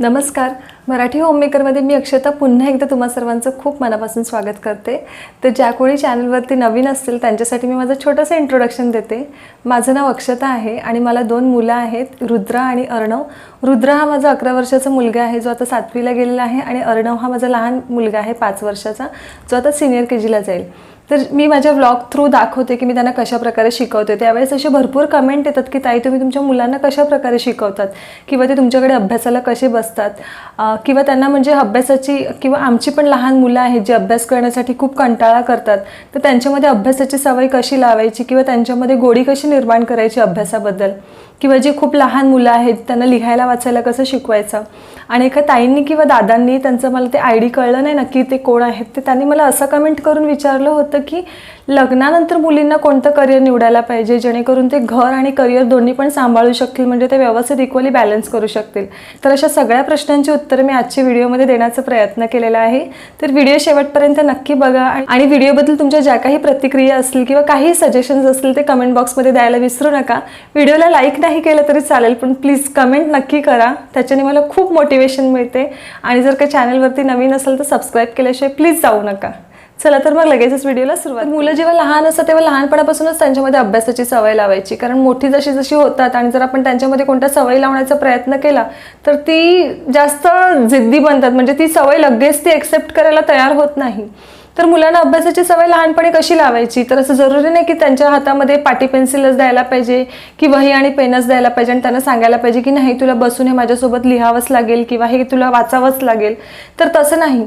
नमस्कार. मराठी होममेकरमध्ये मी अक्षता पुन्हा एकदा तुम्हा सर्वांचं खूप मनापासून स्वागत करते. तर ज्या कोणी चॅनलवरती नवीन असतील त्यांच्यासाठी मी माझं छोटंसं इंट्रोडक्शन देते. माझं नाव अक्षता आहे आणि मला दोन मुलं आहेत रुद्रा आणि अर्णव. रुद्र हा माझा अकरा वर्षाचा मुलगा आहे जो आता सातवीला गेलेला आहे आणि अर्णव हा माझा लहान मुलगा आहे पाच वर्षाचा जो आता सिनियर के जीला जाईल. तर मी माझ्या व्लॉग थ्रू दाखवते की मी त्यांना कशा प्रकारे शिकवते. त्यावेळेस असे भरपूर कमेंट येतात की ताई तुम्ही तुमच्या मुलांना कशा प्रकारे शिकवतात? किंवा ते तुमच्याकडे अभ्यासाला कसे बसतात? किंवा त्यांना म्हणजे अभ्यासाची किंवा आमची पण लहान मुलं आहेत जी अभ्यास करण्यासाठी खूप कंटाळा करतात. तर त्यांच्यामध्ये अभ्यासाची सवय कशी लावायची? किंवा त्यांच्यामध्ये गोडी कशी निर्माण करायची अभ्यासाबद्दल? किंवा जे खूप लहान मुलं आहेत त्यांना लिहायला वाचायला कसं शिकवायचं? आणि एका ताईंनी किंवा दादांनी त्यांचं मला ते आय डी कळलं नाही नक्की ते कोण आहेत ते त्यांनी मला असं कमेंट करून विचारलं होतं की लग्नानंतर मुलींना कोणतं करिअर निवडायला पाहिजे जेणेकरून ते घर आणि करिअर दोन्ही पण सांभाळू शकतील म्हणजे ते व्यवस्थित इक्वली बॅलन्स करू शकतील? तर अशा सगळ्या प्रश्नांची उत्तरं मी आजच्या व्हिडिओमध्ये देण्याचा प्रयत्न केलेला आहे. तर व्हिडिओ शेवटपर्यंत नक्की बघा आणि व्हिडिओबद्दल तुमच्या ज्या काही प्रतिक्रिया असतील किंवा काही सजेशन्स असतील ते कमेंट बॉक्समध्ये द्यायला विसरू नका. व्हिडिओला लाईक नाही केलं तरी चालेल पण प्लीज कमेंट नक्की करा. त्याच्याने मला खूप मोटिवेशन मिळते. आणि जर का चॅनलवरती नवीन असेल तर सबस्क्राईब केल्याशिवाय प्लीज जाऊ नका. चला तर मग लगेचच व्हिडिओला सुरुवात मुलं जेव्हा लहान असतात तेव्हा लहानपणापासूनच त्यांच्यामध्ये अभ्यासाची सवय लावायची. कारण मोठी जशी जशी होतात आणि जर आपण त्यांच्यामध्ये कोणत्या सवय लावण्याचा प्रयत्न केला तर ती जास्त जिद्दी बनतात. म्हणजे ती सवय लगेच ती एक्सेप्ट करायला तयार होत नाही. तर मुलांना अभ्यासाची सवय लहानपणी कशी लावायची? तर असं जरुरी नाही की त्यांच्या हातामध्ये पाटी पेन्सिलच द्यायला पाहिजे की वही आणि पेनच द्यायला पाहिजे आणि त्यांना सांगायला पाहिजे की नाही तुला बसून हे माझ्यासोबत लिहावंच लागेल किंवा हे तुला वाचावंच लागेल. तर तसं नाही.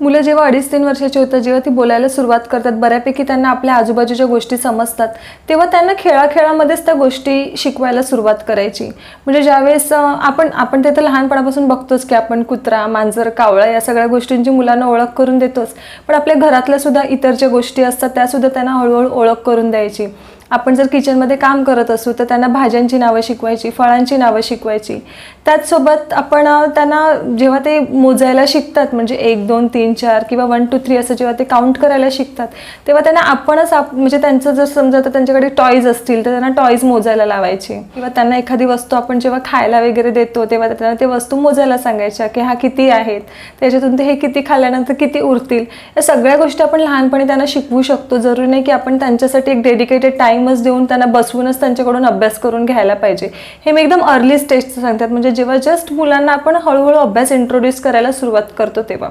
मुलं जेव्हा अडीच तीन वर्षाची होतात जेव्हा ती बोलायला सुरुवात करतात बऱ्यापैकी त्यांना आपल्या आजूबाजूच्या गोष्टी समजतात तेव्हा त्यांना खेळाखेळामध्येच त्या गोष्टी शिकवायला सुरुवात करायची. म्हणजे ज्यावेळेस आपण आपण ते तर लहानपणापासून बघतोच की आपण कुत्रा मांजर कावळा या सगळ्या गोष्टींची मुलांना ओळख करून देतोच. पण आपल्या घरातल्या सुद्धा इतर ज्या गोष्टी असतात त्यासुद्धा त्यांना हळूहळू ओळख करून द्यायची. आपण जर किचनमध्ये काम करत असू तर त्यांना भाज्यांची नावं शिकवायची फळांची नावं शिकवायची. त्याचसोबत आपण त्यांना जेव्हा ते मोजायला शिकतात म्हणजे एक दोन तीन चार किंवा वन टू थ्री असं जेव्हा ते काउंट करायला शिकतात तेव्हा त्यांना आपणच आप म्हणजे त्यांचं जर समजा तर त्यांच्याकडे टॉईज असतील तर त्यांना टॉईज मोजायला लावायचे. किंवा त्यांना एखादी वस्तू आपण जेव्हा खायला वगैरे देतो तेव्हा त्यांना ते वस्तू मोजायला सांगायच्या की हा किती आहेत त्याच्यातून ते हे किती खाल्ल्यानंतर किती उरतील. या सगळ्या गोष्टी आपण लहानपणी त्यांना शिकवू शकतो. जरुरी नाही की आपण त्यांच्यासाठी एक डेडिकेटेड टाईमच देऊन त्यांना बसवूनच त्यांच्याकडून अभ्यास करून घ्यायला पाहिजे. हे मी एकदम अर्ली स्टेजचं सांगतात. म्हणजे जेव्हा जस्ट मुलांना आपण हळूहळू अभ्यास इंट्रोड्यूस करायला सुरुवात करतो तेव्हा.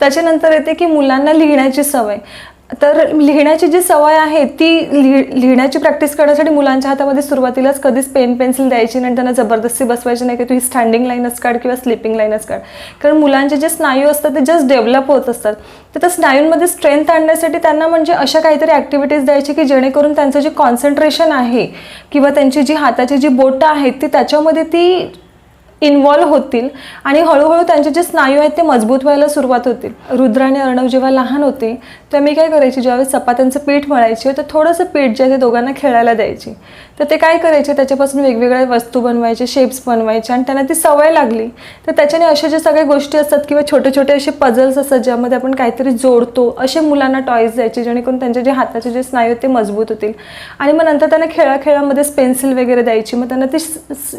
त्याच्यानंतर येते की मुलांना लिहिण्याची सवय. तर लिहिण्याची जी सवय आहे ती लिहि लिहिण्याची प्रॅक्टिस करण्यासाठी मुलांच्या हातामध्ये सुरुवातीलाच कधीच पेन पेन्सिल द्यायची नाही आणि त्यांना जबरदस्ती बसवायची नाही की तू ही स्टँडिंग लाईनच काढ किंवा स्लिपिंग लाईनच काढ. कारण मुलांचे जे स्नायू असतात ते जस्ट डेव्हलप होत असतात. तर त्या स्नायूंमध्ये स्ट्रेंथ आणण्यासाठी त्यांना म्हणजे अशा काहीतरी ॲक्टिव्हिटीज द्यायची की जेणेकरून त्यांचं जे कॉन्सन्ट्रेशन आहे किंवा त्यांची जी हाताची जी बोटं आहेत ती त्याच्यामध्ये ती इन्वॉल्व्ह होतील आणि हळूहळू त्यांचे जे स्नायू आहेत ते मजबूत व्हायला सुरुवात होतील. रुद्र आणि अर्णव जेव्हा लहान होते तेव्हा मी काय करायची? ज्यावेळेस चपात्यांचं पीठ मळायची तर थोडंसं पीठ जे आहे ते दोघांना खेळायला द्यायची. तर ते काय करायचे? त्याच्यापासून वेगवेगळ्या वस्तू बनवायचे शेप्स बनवायचे आणि त्यांना ती सवय लागली. तर त्याच्याने अशा ज्या सगळ्या गोष्टी असतात किंवा छोटे छोटे असे पझल्स असतात ज्यामध्ये आपण काहीतरी जोडतो असे मुलांना टॉईज द्यायचे जेणेकरून त्यांचे जे हाताचे जे स्नायू आहेत ते मजबूत होतील. आणि मग नंतर त्यांना खेळाखेळामध्येच पेन्सिल वगैरे द्यायची. मग त्यांना ते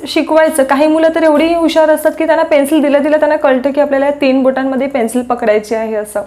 शिकवायचं. काही मुलं तर एवढी हुशार असतात की त्यांना पेन्सिल दिल्या दिल्या त्यांना कळतं की आपल्याला तीन बोटांमध्ये पेन्सिल पकडायची आहे असं.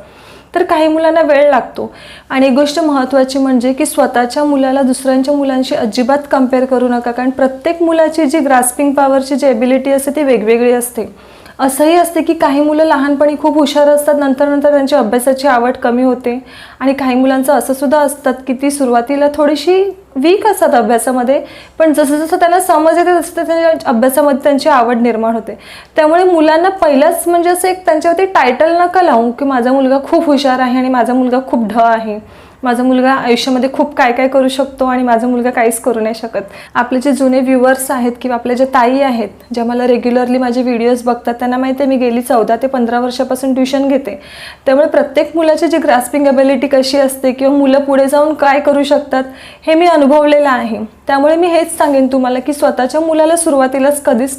तर काही मुलांना वेळ लागतो. आणि एक गोष्ट महत्त्वाची म्हणजे की स्वतःच्या मुलाला दुसऱ्यांच्या मुलांशी अजिबात कंपेअर करू नका. कारण प्रत्येक मुलाची जी ग्रास्पिंग पॉवरची जी एबिलिटी असते ती वेगवेगळी असते. असंही असते की काही मुलं लहानपणी खूप हुशार असतात नंतर नंतर त्यांची अभ्यासाची आवड कमी होते. आणि काही मुलांचं असं सुद्धा असतात की ती सुरुवातीला थोडीशी वीक असतात अभ्यासामध्ये पण जसं जसं त्यांना समज येते तसं त्यांच्या अभ्यासामध्ये त्यांची आवड निर्माण होते. त्यामुळे मुलांना पहिलंच म्हणजे असं एक त्यांच्यावरती टायटल नका लावू की माझा मुलगा खूप हुशार आहे आणि माझा मुलगा खूप ढ आहे. माझा मुलगा आयुष्यामध्ये खूप काय काय करू शकतो आणि माझा मुलगा काहीच करू नाही शकत. आपले जे जुने व्ह्युअर्स आहेत किंवा आपल्या ज्या ताई आहेत ज्या मला रेग्युलरली माझे व्हिडिओज बघतात त्यांना माहिती आहे मी गेली चौदा ते पंधरा वर्षापासून ट्युशन घेते. त्यामुळे प्रत्येक मुलाची जी ग्रास्पिंग अबिलिटी कशी असते किंवा मुलं पुढे जाऊन काय करू शकतात हे मी अनुभवलेलं आहे. त्यामुळे मी हेच सांगेन तुम्हाला की स्वतःच्या मुलाला सुरुवातीलाच कधीच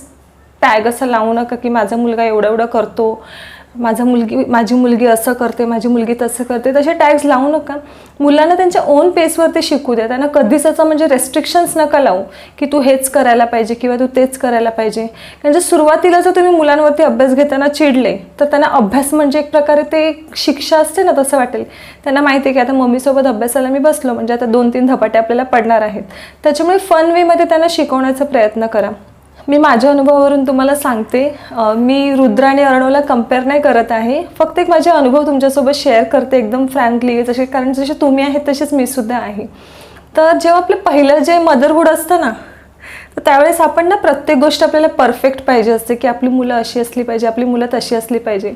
टॅग असं लावू नका की माझा मुलगा एवढं एवढं करतो. माझा मुलगी माझी मुलगी असं करते माझी मुलगी तसं करते तसे टॅग्स लावू नका. मुलांना त्यांच्या ओन पेसवरती शिकू द्या. त्यांना कधीच असं म्हणजे रेस्ट्रिक्शन्स नका लावू की तू हेच करायला पाहिजे किंवा तू तेच करायला पाहिजे. म्हणजे सुरुवातीला जर तुम्ही मुलांवरती अभ्यास घेताना चिडले तर त्यांना अभ्यास म्हणजे एक प्रकारे ते एक शिक्षा असते ना तसं वाटेल. त्यांना माहिती आहे की आता मम्मीसोबत अभ्यासाला मी बसलो म्हणजे आता दोन तीन धपाटे आपल्याला पडणार आहेत. त्याच्यामुळे फन वेमध्ये त्यांना शिकवण्याचा प्रयत्न करा. मी माझ्या अनुभवावरून तुम्हाला सांगते मी रुद्र आणि अर्णवला कंपेअर नाही करत आहे. फक्त एक माझे अनुभव तुमच्यासोबत शेअर करते एकदम फ्रँकली जसे कारण जसे तुम्ही आहेत तसेच मी सुद्धा आहे. तर जेव्हा आपलं पहिलं जे मदरहूड असतं ना तर त्यावेळेस आपण ना प्रत्येक गोष्ट आपल्याला परफेक्ट पाहिजे असते की आपली मुलं अशी असली पाहिजे आपली मुलं तशी असली पाहिजे.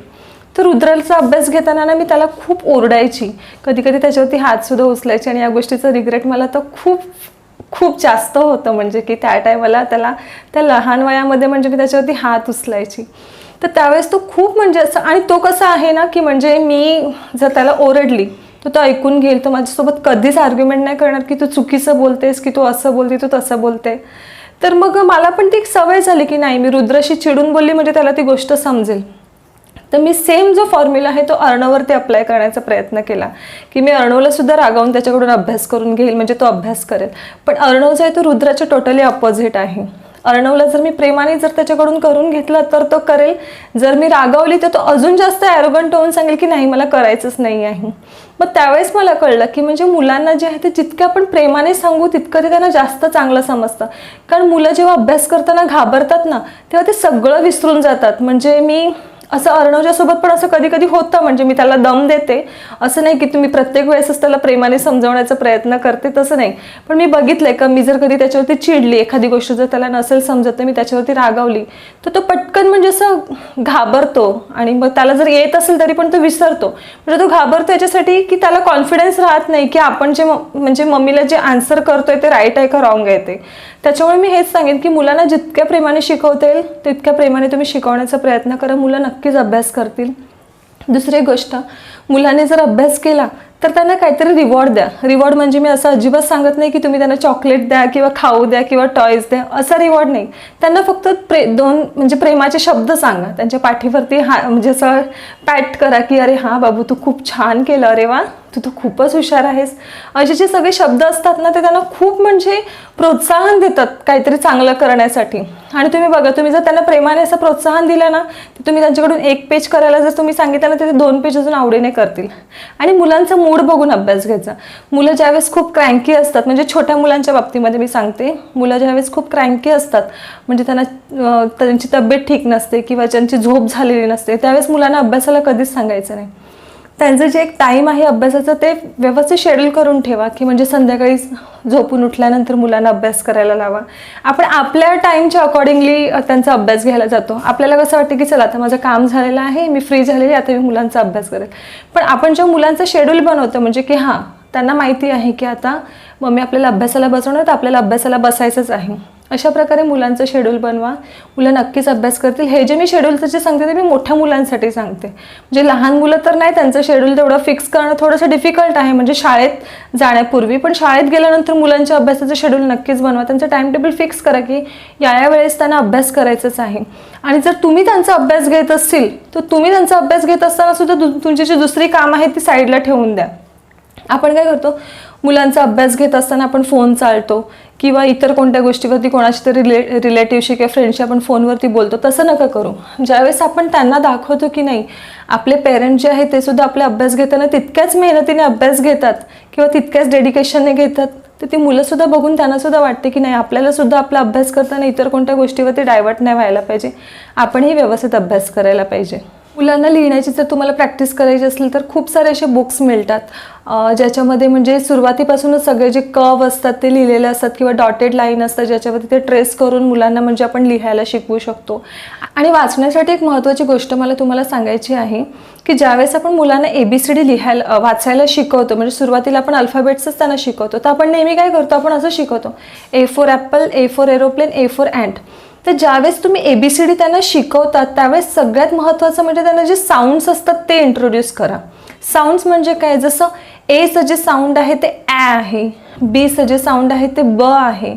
तर रुद्राचा अभ्यास घेताना ना मी त्याला खूप ओरडायची. कधी कधी त्याच्यावरती हातसुद्धा उचलायचे आणि या गोष्टीचं रिग्रेट मला तर खूप खूप जास्त होतं म्हणजे की त्या टायमाला त्याला त्या लहान वयामध्ये म्हणजे मी त्याच्यावरती हात उचलायची. तर त्यावेळेस तो खूप म्हणजे असं आणि तो कसा आहे ना की म्हणजे मी जर त्याला ओरडली तर तो ऐकून घेईल. तो माझ्यासोबत कधीच आर्ग्युमेंट नाही करणार की तू चुकीचं बोलतेस की तू असं बोलते तू तसं बोलते. तर मग मला पण ती एक सवय झाली की नाही मी रुद्राशी चिडून बोलली म्हणजे त्याला ती गोष्ट समजेल. तर मी सेम जो फॉर्म्युला आहे तो अर्णवरती अप्लाय करण्याचा प्रयत्न केला. की मी अर्णवला सुद्धा रागावून त्याच्याकडून अभ्यास करून घेईल म्हणजे तो अभ्यास करेल. पण अर्णव जो आहे तो रुद्राच्या टोटली अपोजिट आहे. अर्णवला जर मी प्रेमाने जर त्याच्याकडून करून घेतलं तर तो करेल. जर मी रागावली तर तो अजून जास्त ॲरोगंट होऊन सांगेल की नाही मला करायचंच नाही आहे. मग त्यावेळेस मला कळलं की म्हणजे मुलांना जे आहे ते जितकं आपण प्रेमाने सांगू तितकं ते त्यांना जास्त चांगलं समजतं. कारण मुलं जेव्हा अभ्यास करताना घाबरतात ना तेव्हा ते सगळं विसरून जातात. म्हणजे मी असं अर्णवच्या सोबत पण असं कधी कधी होतं म्हणजे मी त्याला दम देते. असं नाही की तुम्ही प्रत्येक वेळेसच त्याला प्रेमाने समजवण्याचा प्रयत्न करते तसं नाही. पण मी बघितलंय का मी जर कधी त्याच्यावरती चिडली एखादी गोष्ट जर त्याला नसेल समजत तर मी त्याच्यावरती रागावली तर तो पटकन म्हणजे असं घाबरतो. आणि मग त्याला जर येत असेल तरी पण तो विसरतो. म्हणजे तो घाबरतो याच्यासाठी की त्याला कॉन्फिडन्स राहत नाही की आपण जे म्हणजे मम्मीला जे आन्सर करतोय ते राईट आहे का रॉंग आहे ते. त्याच्यामुळे मी हेच सांगेन की मुलांना जितक्या प्रेमाने शिकवता येईल तितक्या प्रेमाने तुम्ही शिकवण्याचा प्रयत्न करा. मुलं नक्कीच अभ्यास करतील. दुसरी गोष्ट मुलाने जर अभ्यास केला तर त्यांना काहीतरी रिवॉर्ड द्या. रिवॉर्ड म्हणजे मी असं अजिबात सांगत नाही की तुम्ही त्यांना चॉकलेट द्या किंवा खाऊ द्या किंवा टॉयज द्या. असा रिवॉर्ड नाही. त्यांना फक्त प्रे दोन म्हणजे प्रेमाचे शब्द सांगा. त्यांच्या पाठीवरती हा म्हणजे असं पॅट करा की अरे हां बाबू तू खूप छान केलं. अरे वा तू तर खूपच हुशार आहेस. असे जे सगळे शब्द असतात ना ते त्यांना खूप म्हणजे प्रोत्साहन देतात काहीतरी चांगलं करण्यासाठी. आणि तुम्ही बघा तुम्ही जर त्यांना प्रेमाने असं प्रोत्साहन दिलं ना तर तुम्ही त्यांच्याकडून एक पेज करायला जर तुम्ही सांगितलं ना तर ते दोन पेज अजून आवडीने करतील. आणि मुलांचं मुलांचा मूड बघून अभ्यास घ्यायचा. मुलं ज्यावेळेस खूप क्रँकी असतात म्हणजे छोट्या मुलांच्या बाबतीमध्ये मी सांगते मुलं ज्यावेळेस खूप क्रँकी असतात म्हणजे त्यांना त्यांची तब्येत ठीक नसते किंवा त्यांची झोप झालेली नसते त्यावेळेस मुलांना अभ्यासाला कधीच सांगायचं नाही. त्यांचं जे एक टाईम आहे अभ्यासाचं ते व्यवस्थित शेड्यूल करून ठेवा की म्हणजे संध्याकाळी झोपून उठल्यानंतर मुलांना अभ्यास करायला लावा. आपण आपल्या टाईमच्या अकॉर्डिंगली त्यांचा अभ्यास घ्यायला जातो. आपल्याला कसं वाटतं की चला आता माझं काम झालेलं आहे मी फ्री झालेली आता मी मुलांचा अभ्यास करेल. पण आपण जेव्हा मुलांचं शेड्यूल बनवतो म्हणजे की हां त्यांना माहिती आहे की आता मम्मी आपल्याला अभ्यासाला बसवणार तर आपल्याला अभ्यासाला बसायचंच आहे. अशा प्रकारे मुलांचं शेड्यूल बनवा. मुलं नक्कीच अभ्यास करतील. हे जे मी शेड्यूलचं जे सांगते ते मी मोठ्या मुलांसाठी सांगते. म्हणजे लहान मुलं तर नाही त्यांचं शेड्यूल तेवढं फिक्स करणं थोडंसं डिफिकल्ट आहे. म्हणजे शाळेत जाण्यापूर्वी. पण शाळेत गेल्यानंतर मुलांच्या अभ्यासाचं शेड्यूल नक्कीच बनवा. त्यांचं टाइम टेबल फिक्स करा की या या वेळेस त्यांना अभ्यास करायचाच आहे. आणि जर तुम्ही त्यांचा अभ्यास घेत असतील तर तुम्ही त्यांचा अभ्यास घेत असताना सुद्धा तुमची जी दुसरी काम आहे ती साईडला ठेवून द्या. आपण काय करतो? मुलांचा अभ्यास घेत असताना आपण फोन चालतो किंवा इतर कोणत्या गोष्टीवरती कोणाशी तरी रिले रिलेटिव्हशी किंवा फ्रेंडशी आपण फोनवरती बोलतो तसं नका करू. ज्यावेळेस आपण त्यांना दाखवतो की नाही आपले पेरेंट जे आहेत ते सुद्धा आपला अभ्यास घेताना तितक्याच मेहनतीने अभ्यास घेतात किंवा तितक्याच डेडिकेशनने घेतात तर ती मुलंसुद्धा बघून त्यांनासुद्धा वाटते की नाही आपल्याला सुद्धा आपला अभ्यास करताना इतर कोणत्या गोष्टीवरती डायवर्ट नाही व्हायला पाहिजे. आपणही व्यवस्थित अभ्यास करायला पाहिजे. मुलांना लिहिण्याची जर तुम्हाला प्रॅक्टिस करायची असेल तर खूप सारे असे बुक्स मिळतात. ज्याच्यामध्ये म्हणजे सुरुवातीपासूनच सगळे जे कव असतात ते लिहिलेले असतात किंवा डॉटेड लाईन असतात ज्याच्यावरती ते ट्रेस करून मुलांना म्हणजे आपण लिहायला शिकवू शकतो. आणि वाचण्यासाठी एक महत्त्वाची गोष्ट मला तुम्हाला सांगायची आहे की ज्यावेळेस आपण मुलांना ए बी सी डी लिहायला वाचायला शिकवतो म्हणजे सुरुवातीला आपण अल्फाबेट्सच त्यांना शिकवतो तर आपण नेहमी काय करतो? आपण असं शिकवतो. A for apple A for aeroplane A for ant तर ज्यावेळेस तुम्ही ए बी सी डी त्यांना शिकवतात त्यावेळेस सगळ्यात महत्त्वाचं म्हणजे त्यांना जे साऊंड्स असतात ते इंट्रोड्यूस करा. साऊंड्स म्हणजे काय? जसं एचं जे साऊंड आहे ते ॲ आहे बीचं जे साऊंड आहे ते ब आहे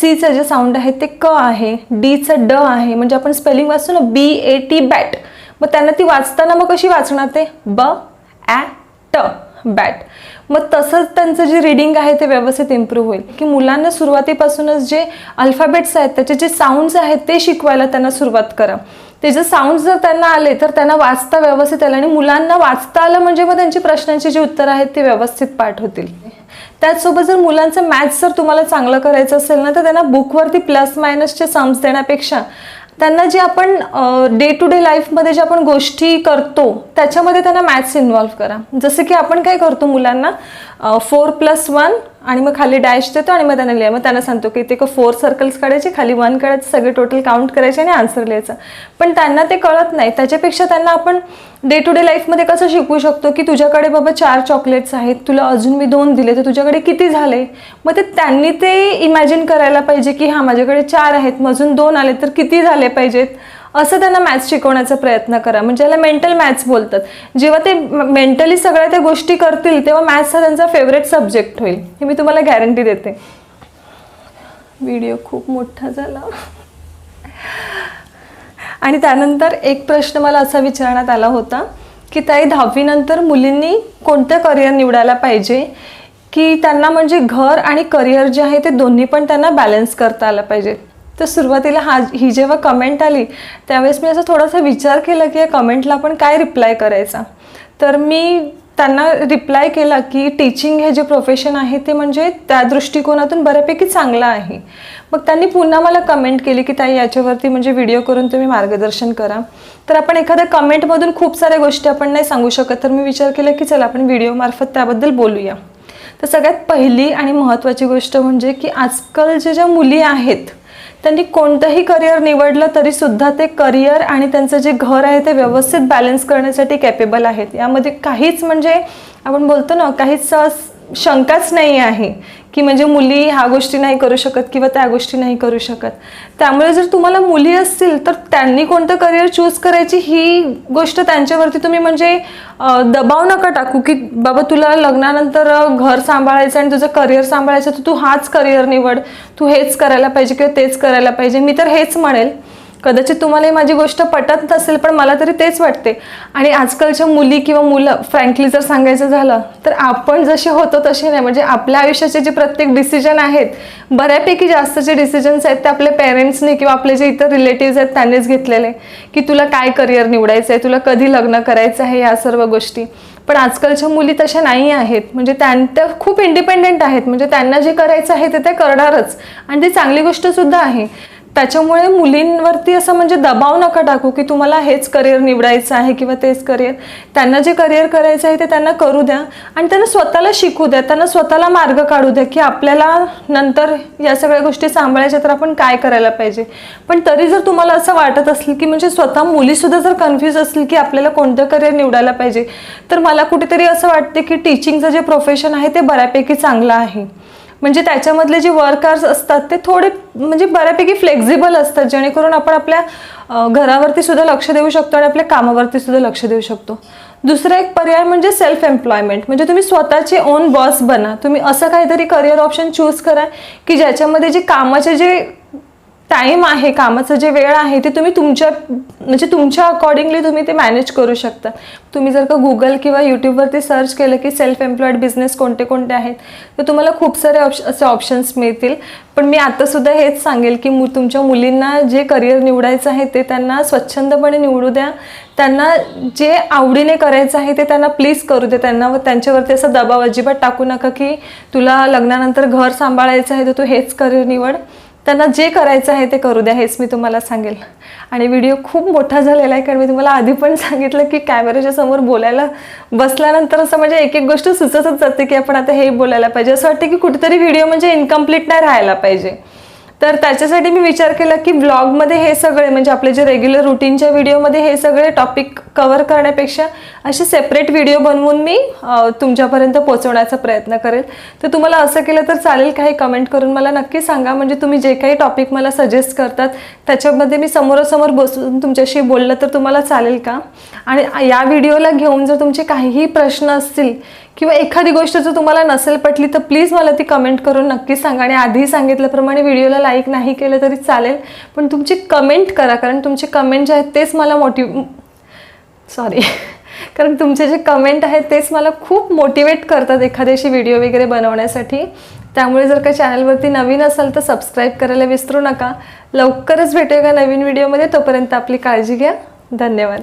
सीचं जे साऊंड आहे ते क आहे डीचं ड आहे म्हणजे आपण स्पेलिंग वाचतो ना बी ए टी बॅट मग त्यांना ती वाचताना मग कशी वाचणार ते? ब ॲ ट बॅट मग तसंच त्यांचं जे रिडिंग आहे ते व्यवस्थित इम्प्रूव्ह होईल. की मुलांना सुरुवातीपासूनच जे अल्फाबेट्स आहेत त्याचे जे साऊंड्स आहेत ते शिकवायला त्यांना सुरुवात करा. ते जे साऊंड्स जर त्यांना आले तर त्यांना वाचता व्यवस्थित आलं आणि मुलांना वाचता आलं म्हणजे मग त्यांची प्रश्नांची जी उत्तरं आहेत ती व्यवस्थित पाठ होतील. त्याचसोबत जर मुलांचं मॅथ्स जर तुम्हाला चांगलं करायचं असेल ना तर त्यांना बुकवरती प्लस मायनसचे सम्स देण्यापेक्षा त्यांना जे आपण डे टू डे लाईफमध्ये जे आपण गोष्टी करतो त्याच्यामध्ये त्यांना मॅथ्स इन्व्हॉल्व करा. जसं की आपण काय करतो मुलांना फोर प्लस वन आणि मग खाली डॅश देतो आणि मग त्यांना लिहा. मग त्यांना सांगतो की ते का फोर सर्कल्स काढायचे खाली वन काढायचे सगळे टोटल काउंट करायचे आणि आन्सर लिहायचं. पण त्यांना ते कळत नाही. त्याच्यापेक्षा त्यांना आपण डे टू डे लाईफमध्ये कसं शिकवू शकतो की तुझ्याकडे बाबा चार चॉकलेट्स आहेत तुला अजून मी दोन दिले तर तुझ्याकडे किती झाले? मग ते त्यांनी ते इमॅजिन करायला पाहिजे की हां माझ्याकडे चार आहेत मग अजून दोन आले तर किती झाले पाहिजेत? असं त्यांना मॅथ्स शिकवण्याचा प्रयत्न करा. म्हणजे याला मेंटल मॅथ्स बोलतात. जेव्हा ते मेंटली सगळ्या त्या गोष्टी करतील तेव्हा मॅथ्स हा त्यांचा फेवरेट सब्जेक्ट होईल. हे मी तुम्हाला गॅरंटी देते. व्हिडिओ खूप मोठा झाला. आणि त्यानंतर एक प्रश्न मला असा विचारण्यात आला होता की ताई दहावीनंतर मुलींनी कोणतं करिअर निवडायला पाहिजे? की त्यांना म्हणजे घर आणि करिअर जे आहे ते दोन्ही पण त्यांना बॅलन्स करता आलं पाहिजे. तर सुरुवातीला हा ही जेव्हा कमेंट आली त्यावेळेस मी असं थोडासा विचार केला की या कमेंटला आपण काय रिप्लाय करायचा? तर मी त्यांना रिप्लाय केला की टीचिंग हे जे प्रोफेशन आहे ते म्हणजे त्या दृष्टिकोनातून बऱ्यापैकी चांगलं आहे. मग त्यांनी पुन्हा मला कमेंट केली की ताई याच्यावरती म्हणजे व्हिडिओ करून तुम्ही मार्गदर्शन करा. तर आपण एखाद्या कमेंटमधून खूप साऱ्या गोष्टी आपण नाही सांगू शकत तर मी विचार केला की चला आपण व्हिडिओमार्फत त्याबद्दल बोलूया. तर सगळ्यात पहिली आणि महत्त्वाची गोष्ट म्हणजे की आजकाल ज्या ज्या मुली आहेत त्यांनी कोणतंही करिअर निवडलं तरी सुद्धा ते करिअर आणि त्यांचं जे घर आहे ते व्यवस्थित बॅलन्स करण्यासाठी कॅपेबल आहेत. यामध्ये काहीच म्हणजे आपण बोलतो ना काहीच शंकाच नाही आहे. की म्हणजे मुली ह्या गोष्टी नाही करू शकत किंवा त्या गोष्टी नाही करू शकत. त्यामुळे जर तुम्हाला मुली असतील तर त्यांनी कोणतं करिअर चूज करायची ही गोष्ट त्यांच्यावरती तुम्ही म्हणजे दबाव नका टाकू की बाबा तुला लग्नानंतर घर सांभाळायचं आणि तुझं करिअर सांभाळायचं तर तू हाच करिअर निवड. तू हेच करायला पाहिजे किंवा तेच करायला पाहिजे. मी तर हेच म्हणेल. कदाचित तुम्हाला ही माझी गोष्ट पटत नसेल पण मला तरी तेच वाटते. आणि आजकालच्या मुली किंवा मुलं फ्रँकली जर सांगायचं झालं तर आपण जसे होतो तसे नाही. म्हणजे आपल्या आयुष्याचे जे प्रत्येक डिसिजन आहेत बऱ्यापैकी जास्तचे डिसिजन्स आहेत ते आपल्या पेरेंट्सने किंवा आपले जे इतर रिलेटिव्ह आहेत त्यांनीच घेतलेले. की तुला काय करिअर निवडायचं आहे तुला कधी लग्न करायचं आहे या सर्व गोष्टी. पण आजकालच्या मुली तशा नाही आहेत. म्हणजे त्या खूप इंडिपेंडेंट आहेत. म्हणजे त्यांना जे करायचं आहे ते त्या करणारच. आणि ती चांगली गोष्टसुद्धा आहे. त्याच्यामुळे मुलींवरती असं म्हणजे दबाव नका टाकू की तुम्हाला हेच करिअर निवडायचं आहे किंवा तेच करिअर त्यांना जे करिअर करायचं आहे ते त्यांना करू द्या आणि त्यांना स्वतःला शिकू द्या. त्यांना स्वतःला मार्ग काढू द्या की आपल्याला नंतर या सगळ्या गोष्टी सांभाळायच्या तर आपण काय करायला पाहिजे. पण तरी जर तुम्हाला असं वाटत असेल की म्हणजे स्वतः मुलीसुद्धा जर कन्फ्यूज असतील की आपल्याला कोणतं करिअर निवडायला पाहिजे तर मला कुठेतरी असं वाटते की टीचिंगचं जे प्रोफेशन आहे ते बऱ्यापैकी चांगलं आहे. म्हणजे त्याच्यामधले जे वर्कर्स असतात ते थोडे म्हणजे बऱ्यापैकी फ्लेक्झिबल असतात. जेणेकरून आपण आपल्या घरावरती सुद्धा लक्ष देऊ शकतो आणि आपल्या कामावरती सुद्धा लक्ष देऊ शकतो. दुसरा एक पर्याय म्हणजे सेल्फ एम्प्लॉयमेंट म्हणजे तुम्ही स्वतःचे ओन बॉस बना. तुम्ही असं काहीतरी करिअर ऑप्शन चूज करा की ज्याच्यामध्ये जे कामाचे जे टाईम आहे कामाचं जे वेळ आहे ते तुम्ही तुमच्या म्हणजे तुमच्या अकॉर्डिंगली तुम्ही ते मॅनेज करू शकता. तुम्ही जर का गुगल किंवा यूट्यूबवरती सर्च केलं की सेल्फ एम्प्लॉईड बिझनेस कोणते कोणते आहेत तर तुम्हाला खूप सारे ऑप्श असे ऑप्शन्स मिळतील. पण मी आतासुद्धा हेच सांगेल की मु तुमच्या मुलींना जे करिअर निवडायचं आहे ते त्यांना स्वच्छंदपणे निवडू द्या. त्यांना जे आवडीने करायचं आहे ते त्यांना प्लीज करू दे त्यांना त्यांच्यावरती असा दबाव अजिबात टाकू नका की तुला लग्नानंतर घर सांभाळायचं आहे तर तू हेच करिअर निवड. त्यांना जे करायचं आहे ते करू द्या हेच मी तुम्हाला सांगेल. आणि व्हिडिओ खूप मोठा झालेला आहे कारण मी तुम्हाला आधी पण सांगितलं की कॅमेऱ्याच्या समोर बोलायला बसल्यानंतर असं म्हणजे एक एक गोष्ट सुचतच जाते की आपण आता हे बोलायला पाहिजे. असं वाटतं की कुठेतरी व्हिडिओ म्हणजे इनकम्प्लीट नाही राहायला पाहिजे. तर त्याच्यासाठी मी विचार केला की ब्लॉगमध्ये हे सगळे म्हणजे आपले जे रेग्युलर रुटीनच्या व्हिडिओमध्ये हे सगळे टॉपिक कवर करण्यापेक्षा असे सेपरेट व्हिडिओ बनवून मी तुमच्यापर्यंत पोहोचवण्याचा प्रयत्न करेल. तर तुम्हाला असं केलं तर चालेल काही कमेंट करून मला नक्की सांगा. म्हणजे तुम्ही जे काही टॉपिक मला सजेस्ट करतात त्याच्यामध्ये मी समोरासमोर बसून तुमच्याशी बोललं तर तुम्हाला चालेल का? आणि या व्हिडिओला घेऊन जर तुमचे काहीही प्रश्न असतील किंवा एखादी गोष्ट जर तुम्हाला नसेल पटली तर प्लीज मला ती कमेंट करून नक्की सांगा. आणि आधी सांगितल्याप्रमाणे व्हिडिओला लाईक नाही केलं तरी चालेल. पण तुमची कमेंट करा कारण तुमचे कमेंट जे आहेत तेच मला मोटिव सॉरी कारण तुमचे जे कमेंट आहेत तेच मला खूप मोटिवेट करतात एखाद्याशी व्हिडिओ वगैरे बनवण्यासाठी. त्यामुळे जर का चॅनलवरती नवीन असाल तर सबस्क्राईब करायला विसरू नका. लवकरच भेटूया का नवीन व्हिडिओमध्ये तोपर्यंत आपली काळजी घ्या. धन्यवाद.